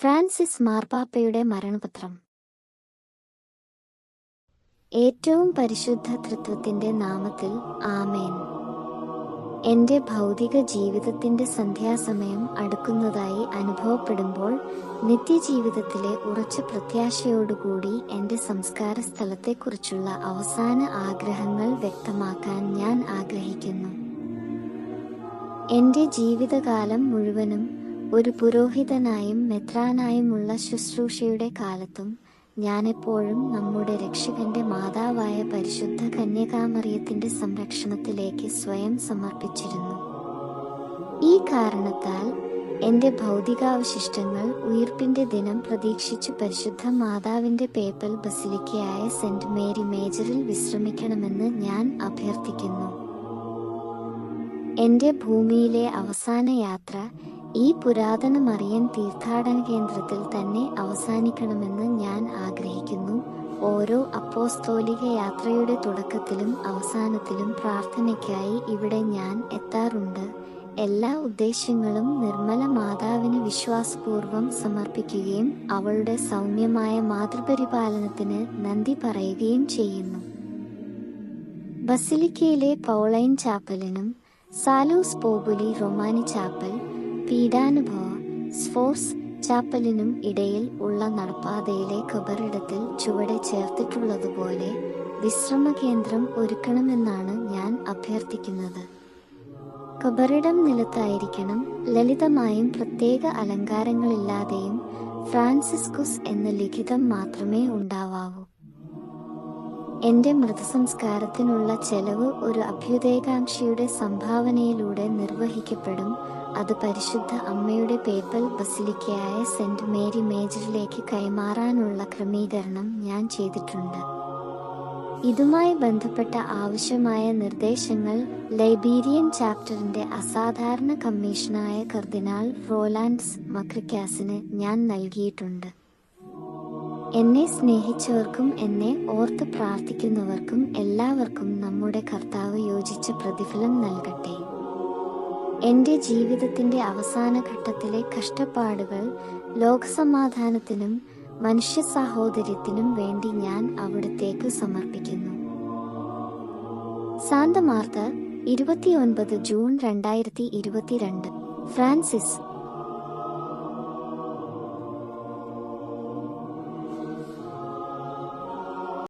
Francis മാർപ്പാപ്പയുടെ മരണപത്രം. ഏറ്റവും പരിശുദ്ധ തൃത്വത്തിന്റെ നാമത്തിൽ ആമേൻ. എന്റെ ഭൗതിക ജീവിതത്തിന്റെ സന്ധ്യാസമയം അടുക്കുന്നതായി അനുഭവപ്പെടുമ്പോൾ നിത്യജീവിതത്തിലെ ഉറച്ച പ്രത്യാശയോടുകൂടി എന്റെ സംസ്കാര സ്ഥലത്തെക്കുറിച്ചുള്ള അവസാന ആഗ്രഹങ്ങൾ വ്യക്തമാക്കാൻ ഞാൻ ആഗ്രഹിക്കുന്നു. എന്റെ ജീവിതകാലം മുഴുവനും ഒരു പുരോഹിതനായും മെത്രാനായുമുള്ള ശുശ്രൂഷയുടെ കാലത്തും ഞാനെപ്പോഴും നമ്മുടെ രക്ഷകന്റെ മാതാവായ പരിശുദ്ധ കന്യകാമറിയത്തിന്റെ സംരക്ഷണത്തിലേക്ക് സ്വയം സമർപ്പിച്ചിരുന്നു. ഈ കാരണത്താൽ എന്റെ ഭൗതികാവശിഷ്ടങ്ങൾ ഉയർപ്പിന്റെ ദിനം പ്രതീക്ഷിച്ച് പരിശുദ്ധ മാതാവിന്റെ പേപ്പൽ ബസിലിക്കയായ സെന്റ് മേരി മേജറിൽ വിശ്രമിക്കണമെന്ന് ഞാൻ അഭ്യർത്ഥിക്കുന്നു. എന്റെ ഭൂമിയിലെ അവസാന യാത്ര ഈ പുരാതന മറിയൻ തീർത്ഥാടന കേന്ദ്രത്തിൽ തന്നെ അവസാനിക്കണമെന്ന് ഞാൻ ആഗ്രഹിക്കുന്നു. ഓരോ അപ്പോസ്തോലിക യാത്രയുടെ തുടക്കത്തിലും അവസാനത്തിലും പ്രാർത്ഥനയ്ക്കായി ഇവിടെ ഞാൻ എത്താറുണ്ട്. എല്ലാ ഉദ്ദേശങ്ങളും നിർമ്മല മാതാവിന് വിശ്വാസപൂർവം സമർപ്പിക്കുകയും അവളുടെ സൗമ്യമായ മാതൃപരിപാലനത്തിന് നന്ദി പറയുകയും ചെയ്യുന്നു. ബസിലിക്കയിലെ പൗളൈൻ ചാപ്പലിനും സാലൂസ് പോബുലി റൊമാനി ചാപ്പൽ പീഡാനുഭവ സ്ഫോസ് ചാപ്പലിനും ഇടയിൽ ഉള്ള നടപ്പാതയിലെ ഖബറിടത്തിൽ ചുവടെ ചേർത്തിട്ടുള്ളതുപോലെ വിശ്രമ കേന്ദ്രം ഒരുക്കണമെന്നാണ് ഞാൻ അഭ്യർത്ഥിക്കുന്നത്. ഖബറിടം നിലത്തായിരിക്കണം. ലളിതമായും പ്രത്യേക അലങ്കാരങ്ങളില്ലാതെയും ഫ്രാൻസിസ്കുസ് എന്ന ലിഖിതം മാത്രമേ ഉണ്ടാവാവൂ. എന്റെ മൃതസംസ്കാരത്തിനുള്ള ചെലവ് ഒരു അഭ്യുദയകാംക്ഷിയുടെ സംഭാവനയിലൂടെ നിർവഹിക്കപ്പെടും. അത് പരിശുദ്ധ അമ്മയുടെ പേപ്പൽ ബസിലിക്കയായ സെന്റ് മേരി മേജറിലേക്ക് കൈമാറാനുള്ള ക്രമീകരണം ഞാൻ ചെയ്തിട്ടുണ്ട്. ഇതുമായി ബന്ധപ്പെട്ട ആവശ്യമായ നിർദ്ദേശങ്ങൾ ലൈബീരിയൻ ചാപ്റ്ററിന്റെ അസാധാരണ കമ്മീഷനായ കർദിനാൾ റോലാൻഡ്സ് മക്രിക്കാസിന് ഞാൻ നൽകിയിട്ടുണ്ട്. എന്നെ സ്നേഹിച്ചവർക്കും എന്നെ ഓർത്ത് പ്രാർത്ഥിക്കുന്നവർക്കും എല്ലാവർക്കും നമ്മുടെ കർത്താവ് യോജിച്ച പ്രതിഫലം നൽകട്ടെ. എന്റെ ജീവിതത്തിന്റെ അവസാന ഘട്ടത്തിലെ കഷ്ടപ്പാടുകൾ ലോകസമാധാനത്തിനും മനുഷ്യ സാഹോദര്യത്തിനും വേണ്ടി ഞാൻ അവിടത്തേക്ക് സമർപ്പിക്കുന്നു. സാന്തമാർത്ത ഇരുപത്തിയൊൻപത് ജൂൺ രണ്ടായിരത്തി ഇരുപത്തിരണ്ട്. ഫ്രാൻസിസ്